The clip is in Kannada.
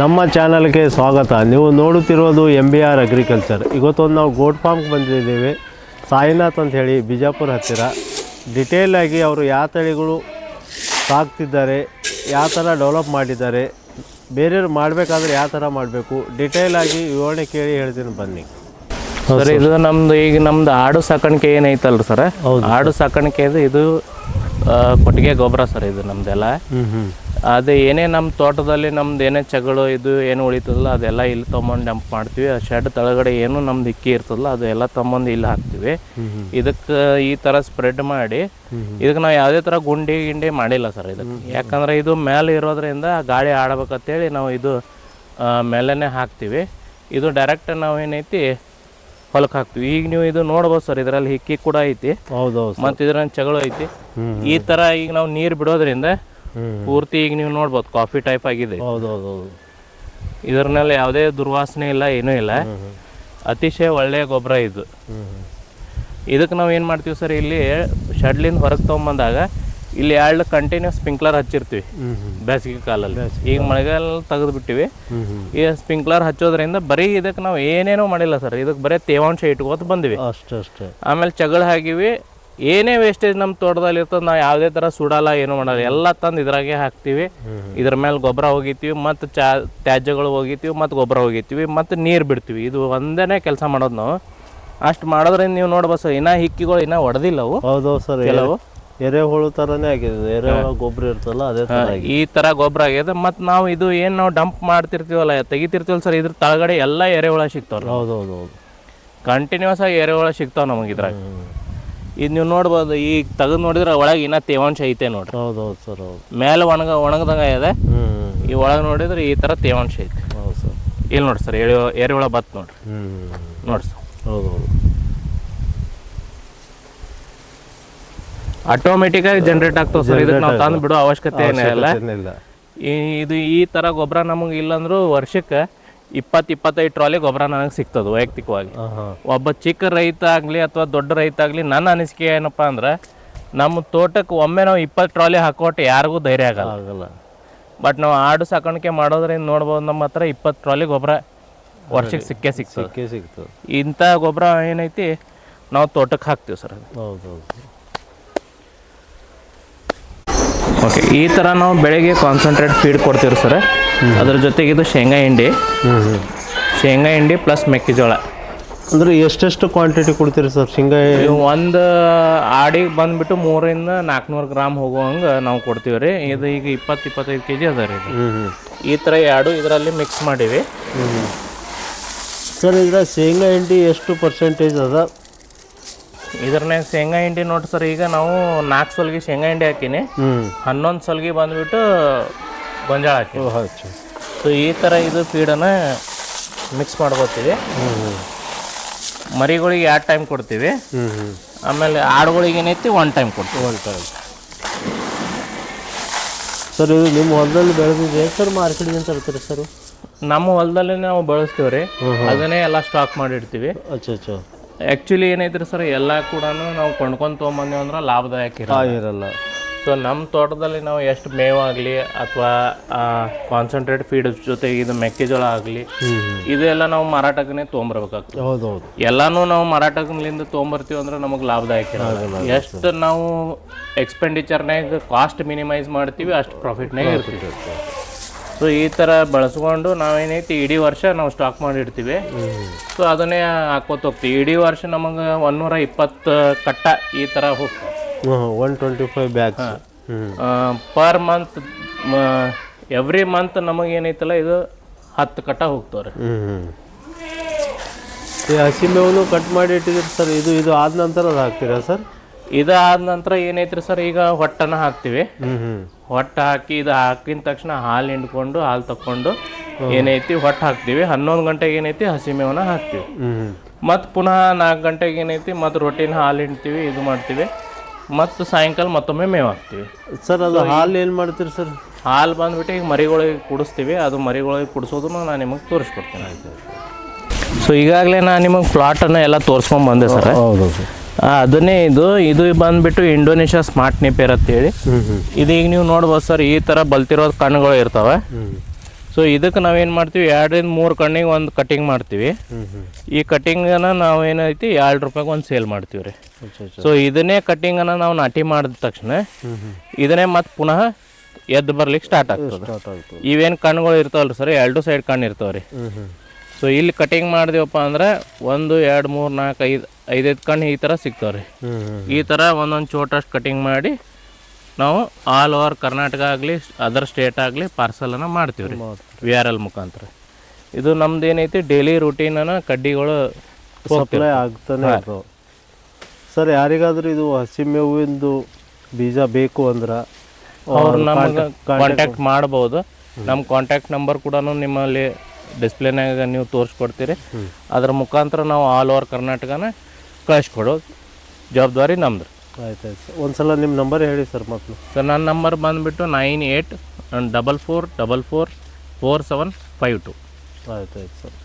ನಮ್ಮ ಚಾನಲ್ಗೆ ಸ್ವಾಗತ. ನೀವು ನೋಡುತ್ತಿರೋದು ಎಂ ಬಿ ಆರ್ ಅಗ್ರಿಕಲ್ಚರ್ ಇವತ್ತೊಂದು ನಾವು ಗೋಟ್ ಫಾರ್ಮ್ಗೆ ಬಂದಿದ್ದೀವಿ. ಸಾಯಿನಾಥ್ ಅಂತ ಹೇಳಿ ಬಿಜಾಪುರ ಹತ್ತಿರ. ಡಿಟೇಲ್ ಆಗಿ ಅವರು ಯಾವ ತಳಿಗಳು ಸಾಕ್ತಿದ್ದಾರೆ ಯಾವ ಥರ ಡೆವಲಪ್ ಮಾಡಿದ್ದಾರೆ ಬೇರೆಯವ್ರು ಮಾಡಬೇಕಾದ್ರೆ ಯಾವ ಥರ ಮಾಡಬೇಕು ಡಿಟೇಲ್ ಆಗಿ ವಿವರಣೆ ಕೇಳಿ ಹೇಳ್ತೀನಿ ಬನ್ನಿ. ಸರ್ ಇದು ನಮ್ಮದು ಈಗ ನಮ್ದು ಆಡು ಸಾಕಾಣಿಕೆ ಏನೈತಲ್ರಿ ಸರ್? ಆಡು ಸಾಕಾಣಿಕೆ ಇದು ಕೊಟ್ಟಿಗೆ ಗೊಬ್ಬರ ಸರ್ ಇದು ನಮ್ದೆಲ್ಲ ಅದು ಏನೇ ನಮ್ಮ ತೋಟದಲ್ಲಿ ನಮ್ದು ಏನೇ ಚಗಳು ಇದು ಏನು ಉಳಿತದಲ್ಲ ಅದೆಲ್ಲ ಇಲ್ಲಿ ತೊಗೊಂಡು ಡಂಪ್ ಮಾಡ್ತೀವಿ. ಆ ಶೆಡ್ ತಳಗಡೆ ಏನು ನಮ್ದು ಇಕ್ಕಿ ಇರ್ತದಲ್ಲ ಅದೆಲ್ಲ ತೊಗೊಂಡು ಇಲ್ಲಿ ಹಾಕ್ತೀವಿ. ಇದಕ್ಕೆ ಈ ಥರ ಸ್ಪ್ರೆಡ್ ಮಾಡಿ ಇದಕ್ಕೆ ನಾವು ಯಾವುದೇ ಥರ ಗುಂಡಿ ಗಿಂಡಿ ಮಾಡಿಲ್ಲ ಸರ್ ಇದಕ್ಕೆ. ಯಾಕಂದ್ರೆ ಇದು ಮೇಲೆ ಇರೋದ್ರಿಂದ ಗಾಳಿ ಆಡ್ಬೇಕಂತೇಳಿ ನಾವು ಇದು ಮೇಲೇ ಮೇಲೇನೆ ಹಾಕ್ತೀವಿ. ಇದು ಡೈರೆಕ್ಟ್ ನಾವು ಏನೈತಿ ಹೊಲಕ್ಕೆ ಹಾಕ್ತೀವಿ ಈಗ ನೀವು ಇದು ನೋಡ್ಬೋದು ಸರ್ ಇದರಲ್ಲಿ ಹಿಕ್ಕಿ ಕೂಡ ಐತಿ. ಹೌದೌದು ಮತ್ತು ಇದ್ರಲ್ಲಿ ಚಗಳು ಐತಿ. ಈ ತರ ಈಗ ನಾವು ನೀರು ಬಿಡೋದ್ರಿಂದ ಪೂರ್ತಿ ಈಗ ನೀವು ನೋಡ್ಬೋದು ಕಾಫಿ ಟೈಪ್ ಆಗಿದೆ. ಹೌದೌದು ಇದರಲ್ಲಿ ಯಾವುದೇ ದುರ್ವಾಸನೆ ಇಲ್ಲ ಏನೂ ಇಲ್ಲ. ಅತಿಶಯ ಒಳ್ಳೆಯ ಗೊಬ್ಬರ ಇದು. ಇದಕ್ಕೆ ನಾವು ಏನು ಮಾಡ್ತೀವಿ ಸರ್ ಇಲ್ಲಿ ಶಡ್ಲಿಂದ ಹೊರಗೆ ತೊಗೊಂಬಂದಾಗ ಇಲ್ಲಿ ಎರಡು ಕಂಟಿನ್ಯೂ ಸ್ಪ್ರಿಂಕ್ಲರ್ ಹಚ್ಚಿರ್ತೀವಿ ಬೇಸಿಗೆ ಕಾಲಲ್ಲಿ. ಈಗ ಮಳೆಗಾಲ ತೆಗೆದು ಬಿಟ್ಟಿವಿ. ಈ ಸ್ಪ್ರಿಂಕ್ಲರ್ ಹಚ್ಚೋದ್ರಿಂದ ಬರೀ ಇದಕ್ಕೆ ನಾವು ಏನೇನೋ ಮಾಡಿಲ್ಲ ಸರ್. ಇದಕ್ಕೆ ಬರೀ ತೇವಾಂಶ ಇಟ್ಕೋತ ಬಂದ್ವಿ. ಅಷ್ಟೇ ಅಷ್ಟೇ. ಆಮೇಲೆ ಚಗಳ ಹಾಕಿವಿ. ಏನೇ ವೇಸ್ಟೇಜ್ ನಮ್ಮ ತೋಟದಲ್ಲಿ ಇರ್ತದೆ ನಾವು ಯಾವುದೇ ಥರ ಸುಡಲ್ಲ ಏನು ಮಾಡಲ್ಲ. ಎಲ್ಲ ತಂದು ಇದ್ರಾಗೆ ಹಾಕ್ತೀವಿ. ಇದ್ರ ಮೇಲೆ ಗೊಬ್ಬರ ಹೋಗಿತೀವಿ ಮತ್ತು ಚಾ ತ್ಯಾಜ್ಯಗಳು ಹೋಗಿತೀವಿ ಮತ್ತು ಗೊಬ್ಬರ ಹೋಗಿತೀವಿ ಮತ್ತು ನೀರು ಬಿಡ್ತೀವಿ. ಇದು ಒಂದೇ ಕೆಲಸ ಮಾಡೋದು ನಾವು. ಅಷ್ಟು ಮಾಡೋದ್ರಿಂದ ನೀವು ನೋಡ್ಬೋದು ಸರ್ ಇನ್ನೂ ಹಿಕ್ಕಿಗಳು ಇನ್ನೂ ಹೊಡೆದಿಲ್ಲವು ಹೌದು ಸರ್. ಕೆಲವು. ಎರೆಹುಳು ತರನೇ ಆಗಿದೆ. ಎರೆಹುಳ ಗೊಬ್ಬರ ಇರ್ತಲ್ಲ ಅದೇ ಆಗಿದೆ ಈ ತರ ಗೊಬ್ಬರ ಆಗಿದೆ. ಮತ್ತು ನಾವು ಇದು ಏನು ನಾವು ಡಂಪ್ ಮಾಡ್ತಿರ್ತೀವಲ್ಲ ತೆಗಿತಿರ್ತೀವಲ್ಲ ಸರ್ ಇದ್ರ ತಳಗಡೆ ಎಲ್ಲ ಎರೆಹುಳ ಸಿಗ್ತಾವ್ರಿ ಹೌದೌದು ಹೌದು ಕಂಟಿನ್ಯೂಸ್ ಆಗಿ ಎರೆಹುಳ ಸಿಗ್ತಾವ ನಮಗೆ ಇದ್ರಾಗ. ಇದು ನೀವು ನೋಡ್ಬೋದು ಈಗ ತೆಗೆದು ನೋಡಿದ್ರೆ ಒಳಗೆ ಇನ್ನ ತೇವಾಂಶ ಐತೆ ನೋಡ್ರಿ. ಹೌದೌದು ಸರ್ ಹೌದು. ಮೇಲೆ ಒಣಗ ಒಣಗದಂಗ ಇದೆ. ಹ್ಞೂ ಈ ಒಳಗೆ ನೋಡಿದ್ರೆ ಈ ತರ ತೇವಾಂಶ ಐತೆ. ಹೌದು ಸರ್. ಇಲ್ಲಿ ನೋಡಿ ಸರ್ ಎರೆಹುಳ ಬತ್ ನೋಡ್ರಿ. ಹ್ಞೂ ನೋಡಿ ಸರ್. ಹೌದೌದು. ಆಟೋಮೆಟಿಕ್ ಆಗಿ ಜನರೇಟ್ ಆಗ್ತಾವ ಸರ್ ಇದಕ್ಕೆ ನಾವು ತಂದು ಬಿಡೋ ಅವಶ್ಯಕತೆ ಏನಿಲ್ಲ. ಇಲ್ಲ ಇದು ಈ ತರ ಗೊಬ್ಬರ ನಮಗೆ ಇಲ್ಲಂದ್ರೂ ವರ್ಷಕ್ಕೆ ಇಪ್ಪತ್ತು ಇಪ್ಪತ್ತೈದು ಟ್ರಾಲಿ ಗೊಬ್ಬರ ನನಗೆ ಸಿಗ್ತದೆ ವೈಯಕ್ತಿಕವಾಗಿ. ಒಬ್ಬ ಚಿಕ್ಕ ರೈತ ಆಗಲಿ ಅಥವಾ ದೊಡ್ಡ ರೈತ ಆಗಲಿ ನನ್ನ ಅನಿಸಿಕೆ ಏನಪ್ಪ ಅಂದ್ರೆ ನಮ್ಮ ತೋಟಕ್ಕೆ ಒಮ್ಮೆ ನಾವು ಇಪ್ಪತ್ತು ಟ್ರಾಲಿ ಹಾಕೋಟ್ಟು ಯಾರಿಗೂ ಧೈರ್ಯ ಆಗಲ್ಲ. ಆಗಲ್ಲ. ಬಟ್ ನಾವು ಆಡು ಸಾಕಾಣಿಕೆ ಮಾಡೋದ್ರಿಂದ ನೋಡ್ಬೋದು ನಮ್ಮ ಹತ್ರ ಇಪ್ಪತ್ತು ಟ್ರಾಲಿ ಗೊಬ್ಬರ ವರ್ಷಕ್ಕೆ ಸಿಕ್ಕೇ ಸಿಗ್ತದೆ. ಸಿಕ್ಕೇ ಸಿಗ್ತದೆ. ಇಂಥ ಗೊಬ್ಬರ ಏನೈತಿ ನಾವು ತೋಟಕ್ಕೆ ಹಾಕ್ತೀವಿ ಸರ್ ಹೌದೌದು. ಓಕೆ ಈ ಥರ ನಾವು ಬೆಳಗ್ಗೆ ಕಾನ್ಸಂಟ್ರೇಟ್ ಫೀಡ್ ಕೊಡ್ತೀವಿ ಸರ್ ಅದ್ರ ಜೊತೆಗೆ ಇದು ಶೇಂಗಾ ಹಿಂಡಿ. ಶೇಂಗಾ ಹಿಂಡಿ ಪ್ಲಸ್ ಮೆಕ್ಕೆಜೋಳ. ಅಂದ್ರೆ ಎಷ್ಟೆಷ್ಟು ಕ್ವಾಂಟಿಟಿ ಕೊಡ್ತೀರಿ ಸರ್ ಶೇಂಗಾ? ಒಂದು ಆಡಿಗೆ ಬಂದ್ಬಿಟ್ಟು ಮೂರಿಂದ ನಾಲ್ಕುನೂರು ಗ್ರಾಮ್ ಹೋಗುವಂಗೆ ನಾವು ಕೊಡ್ತೀವಿ ರೀ ಇದು ಈಗ ಇಪ್ಪತ್ತು ಇಪ್ಪತ್ತೈದು ಕೆ ಜಿ ಅದ ರೀ ಈ ಥರ ಎರಡು ಇದರಲ್ಲಿ ಮಿಕ್ಸ್ ಮಾಡೀವಿ. ಸರ್ ಇದ್ರ ಶೇಂಗಾ ಹಿಂಡಿ ಎಷ್ಟು ಪರ್ಸೆಂಟೇಜ್ ಅದ? ಇದ್ರನ್ಯಾಗ ಶೇಂಗಾ ಹಿಂಡಿ ನೋಡಿ ಸರ್ ಈಗ ನಾವು ನಾಲ್ಕು ಸೊಲ್ಗಿ ಶೇಂಗಾ ಹಿಂಡಿ ಹಾಕೀನಿ. ಹನ್ನೊಂದು ಸೊಲ್ಗಿ ಬಂದ್ಬಿಟ್ಟು ಗೊಂಜಾಳ ಹಾಕಿ ಹೌದು ಸೊ ಈ ಥರ ಇದು ಫೀಡನ್ನ ಮಿಕ್ಸ್ ಮಾಡ್ಕೋತೀವಿ. ಮರಿಗಳಿಗೆ ಎರಡು ಟೈಮ್ ಕೊಡ್ತೀವಿ. ಆಮೇಲೆ ಆಡುಗಳಿಗೆ ಏನೈತಿ ಒನ್ ಟೈಮ್ ಕೊಡ್ತೀವಿ. ಒನ್ ಟೈಮ್ ಸರ್ ಇದು ನಿಮ್ಮ ಹೊಲದಲ್ಲಿ ಬೆಳೆದಿದೆ ಸರ್ ಮಾರ್ಕೆಟಿಗೆ ತರ್ತೀರಿ ಸರ್? ನಮ್ಮ ಹೊಲದಲ್ಲಿ ನಾವು ಬಳಸ್ತೀವಿ ರೀ ಅದನ್ನೇ ಎಲ್ಲ ಸ್ಟಾಕ್ ಮಾಡಿರ್ತೀವಿ ಅಚ್ಚ ಅಚ್ಚಾ. ಆ್ಯಕ್ಚುಲಿ ಏನೈತ್ರಿ ಸರ್ ಎಲ್ಲ ಕೂಡ ನಾವು ಕೊಂಡ್ಕೊಂಡು ತೊಗೊಂಬಂದೇವು ಅಂದ್ರೆ ಲಾಭದಾಯಕ ಇರ ಇರಲ್ಲ. ಸೊ ನಮ್ಮ ತೋಟದಲ್ಲಿ ನಾವು ಎಷ್ಟು ಮೇವಾಗಲಿ ಅಥವಾ ಕಾನ್ಸಂಟ್ರೇಟ್ ಫೀಡ್ ಜೊತೆ ಇದು ಮೆಕ್ಕೆಜೋಳ ಆಗಲಿ ಇದೆಲ್ಲ ನಾವು ಮಾರಾಟಕ್ಕೇ ತೊಗೊಂಬರ್ಬೇಕಾಗ್ತದೆ. ಹೌದೌದು. ಎಲ್ಲಾನು ನಾವು ಮಾರಾಟಕ್ಕಿಂದ ತೊಗೊಂಬರ್ತೀವಿ ಅಂದ್ರೆ ನಮಗೆ ಲಾಭದಾಯಕ ಇರಲ್ಲ. ಎಷ್ಟು ನಾವು ಎಕ್ಸ್ಪೆಂಡಿಚರ್ನಾಗ ಕಾಸ್ಟ್ ಮಿನಿಮೈಸ್ ಮಾಡ್ತೀವಿ ಅಷ್ಟು ಪ್ರಾಫಿಟ್ನಾಗ ಇರ್ತೀವಿ. ಸೊ ಈ ಥರ ಬಳಸ್ಕೊಂಡು ನಾವೇನೈತಿ ಇಡೀ ವರ್ಷ ನಾವು ಸ್ಟಾಕ್ ಮಾಡಿರ್ತೀವಿ. ಸೊ ಅದನ್ನೇ ಹಾಕೋತ ಹೋಗ್ತೀವಿ. ಇಡೀ ವರ್ಷ ನಮಗೆ ಒನ್ನೂರ ಇಪ್ಪತ್ತು ಕಟ್ಟ ಈ ಥರ ಹೋಗ್ತವೆ one twenty five bag per month every month ನಮಗೆ ಏನೈತಲ್ಲ ಇದು ಹತ್ತು ಕಟ್ಟ ಹೋಗ್ತವ್ರೆ. ಈ ಹಸಿ ಮೇವನ್ನು ಕಟ್ ಮಾಡಿ ಇಟ್ಟಿದ್ದೀರಿ ಸರ್. ಇದು ಇದು ಆದ ನಂತರ ಅದು ಹಾಕ್ತೀರಾ ಸರ್? ಇದಾದ ನಂತರ ಏನೈತ್ರಿ ಸರ್ ಈಗ ಹೊಟ್ಟನ ಹಾಕ್ತೀವಿ. ಹೊಟ್ಟ ಹಾಕಿ ಇದು ಹಾಕಿದ ತಕ್ಷಣ ಹಾಲು ಹಿಂಡ್ಕೊಂಡು ಹಾಲು ತಕ್ಕೊಂಡು ಏನೈತಿ ಹೊಟ್ಟೆ ಹಾಕ್ತೀವಿ. ಹನ್ನೊಂದು ಗಂಟೆಗೆ ಏನೈತಿ? ಹಸಿ ಮೇವನ್ನ ಹಾಕ್ತೀವಿ ಮತ್ತು ಪುನಃ ನಾಲ್ಕು ಗಂಟೆಗೆ ಏನೈತಿ? ಮತ್ತು ರೊಟ್ಟಿನ ಹಾಲು ಹಿಂಡ್ತೀವಿ ಇದು ಮಾಡ್ತೀವಿ. ಮತ್ತು ಸಾಯಂಕಾಲ ಮತ್ತೊಮ್ಮೆ ಮೇವು ಹಾಕ್ತೀವಿ. ಸರ್ ಅದು ಹಾಲು ಏನು ಮಾಡ್ತೀರಿ ಸರ್? ಹಾಲು ಬಂದ್ಬಿಟ್ಟು ಈಗ ಮರಿಗಳಿಗೆ ಕುಡಿಸ್ತೀವಿ. ಅದು ಮರಿಗಳಿಗೆ ಕುಡಿಸೋದನ್ನು ನಾನು ನಿಮಗೆ ತೋರಿಸ್ಕೊಡ್ತೀನಿ. ಸೊ ಈಗಾಗಲೇ ನಾನು ನಿಮಗೆ ಪ್ಲಾಟನ್ನು ಎಲ್ಲ ತೋರಿಸ್ಕೊಂಡು ಬಂದೆ ಸರ್. ಹೌದು. ಅದನ್ನೇ ಇದು. ಇದು ಬಂದ್ಬಿಟ್ಟು ಇಂಡೋನೇಷ್ಯಾ ಸ್ಮಾರ್ಟ್ ನಿಪೇರ್ ಅಂತೇಳಿ. ಹೇಳಿ ಇದೀಗ ನೀವು ನೋಡ್ಬೋದು ಸರ್ ಈ ಥರ ಬಲ್ತಿರೋ ಕಣ್ಣುಗಳು ಇರ್ತವೆ. ಸೊ ಇದಕ್ಕೆ ನಾವೇನು ಮಾಡ್ತೀವಿ ಎರಡರಿಂದ ಮೂರು ಕಣ್ಣಿಗೆ ಒಂದು ಕಟಿಂಗ್ ಮಾಡ್ತೀವಿ. ಈ ಕಟಿಂಗನ್ನು ನಾವು ಏನೈತಿ ಎರಡು ರೂಪಾಯಿಗೆ ಒಂದು ಸೇಲ್ ಮಾಡ್ತೀವಿ ರೀ. ಸೊ ಇದನ್ನೇ ಕಟಿಂಗನ್ನು ನಾವು ನಾಟಿ ಮಾಡಿದ ತಕ್ಷಣ ಇದನ್ನೇ ಮತ್ತೆ ಪುನಃ ಎದ್ದು ಬರ್ಲಿಕ್ಕೆ ಸ್ಟಾರ್ಟ್ ಆಗ್ತದೆ. ಇವೇನು ಕಣ್ಣುಗಳು ಇರ್ತಾವಲ್ಲ ಸರ್ ಎರಡು ಸೈಡ್ ಕಣ್ಣು ಇರ್ತಾವೆ ರೀ ಹ್ಞೂ ಹ್ಞೂ ಸೊ ಇಲ್ಲಿ ಕಟಿಂಗ್ ಮಾಡಿದೆವಪ್ಪ ಅಂದ್ರೆ ಒಂದು ಎರಡು ಮೂರು ನಾಲ್ಕು ಐದು ಐದೈದು ಕಣ್ಣು ಈ ಥರ ಸಿಗ್ತಾವೆ ರೀ ಈ ಥರ ಒಂದೊಂದು ಚೋಟಷ್ಟು ಕಟಿಂಗ್ ಮಾಡಿ ನಾವು ಆಲ್ ಓವರ್ ಕರ್ನಾಟಕ ಆಗಲಿ ಅದರ್ ಸ್ಟೇಟ್ ಆಗಲಿ ಪಾರ್ಸಲನ್ನು ಮಾಡ್ತೀವಿ ರೀ ವಿ ಆರ್ ಎಲ್ ಮುಖಾಂತರ. ಇದು ನಮ್ದು ಏನೈತಿ ಡೈಲಿ ರುಟೀನನ್ನು ಕಡ್ಡಿಗಳು ಸಪ್ಲೈ ಆಗ್ತಾನೆ ಸರ್ ಯಾರಿಗಾದ್ರೂ ಇದು ಹಸಿಮೇವಿಂದು ಬೀಜ ಬೇಕು ಅಂದ್ರೆ ಅವ್ರು ನಮಗೆ ಕಾಂಟ್ಯಾಕ್ಟ್ ಮಾಡ್ಬೋದು. ನಮ್ಮ ಕಾಂಟ್ಯಾಕ್ಟ್ ನಂಬರ್ ಕೂಡ ನಿಮ್ಮಲ್ಲಿ ಡಿಸ್ಪ್ಲೇನಾಗ ನೀವು ತೋರಿಸ್ಕೊಡ್ತೀರಿ. ಅದ್ರ ಮುಖಾಂತರ ನಾವು ಆಲ್ ಓವರ್ ಕರ್ನಾಟಕನ ಕಳಿಸ್ಕೊಡೋ ಜವಾಬ್ದಾರಿ ನಮ್ದು. ಆಯ್ತು ಆಯ್ತು ಒಂದ್ಸಲ ನಿಮ್ಮ ನಂಬರ್ ಹೇಳಿ ಸರ್ ಮಕ್ಕಳು ಸರ್ ನನ್ನ ನಂಬರ್ ಬಂದುಬಿಟ್ಟು nine eight double four double four four seven five two. ಆಯ್ತು ಆಯ್ತು ಸರ್.